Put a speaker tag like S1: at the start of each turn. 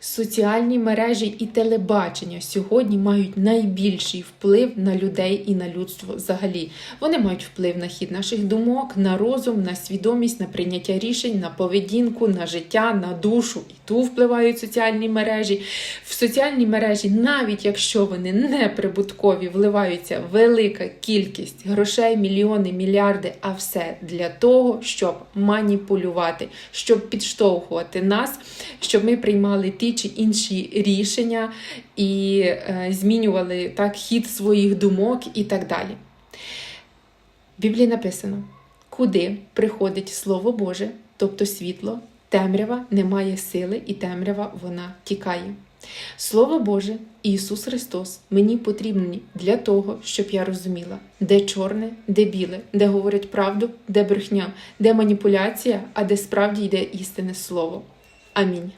S1: Соціальні мережі і телебачення сьогодні мають найбільший вплив на людей і на людство взагалі. Вони мають вплив на хід наших думок, на розум, на свідомість, на прийняття рішень, на поведінку, на життя, на душу. І ту впливають соціальні мережі. В соціальні мережі, навіть якщо вони не прибуткові, вливаються велика кількість грошей, мільйони, мільярди, а все для того, щоб маніпулювати, щоб підштовхувати нас, щоб ми приймали ті чи інші рішення і е, змінювали так хід своїх думок і так далі. В Біблії написано, куди приходить Слово Боже, тобто світло, темрява не має сили, і темрява вона тікає. Слово Боже, Ісус Христос мені потрібні для того, щоб я розуміла, де чорне, де біле, де говорять правду, де брехня, де маніпуляція, а де справді йде істинне слово. Амінь.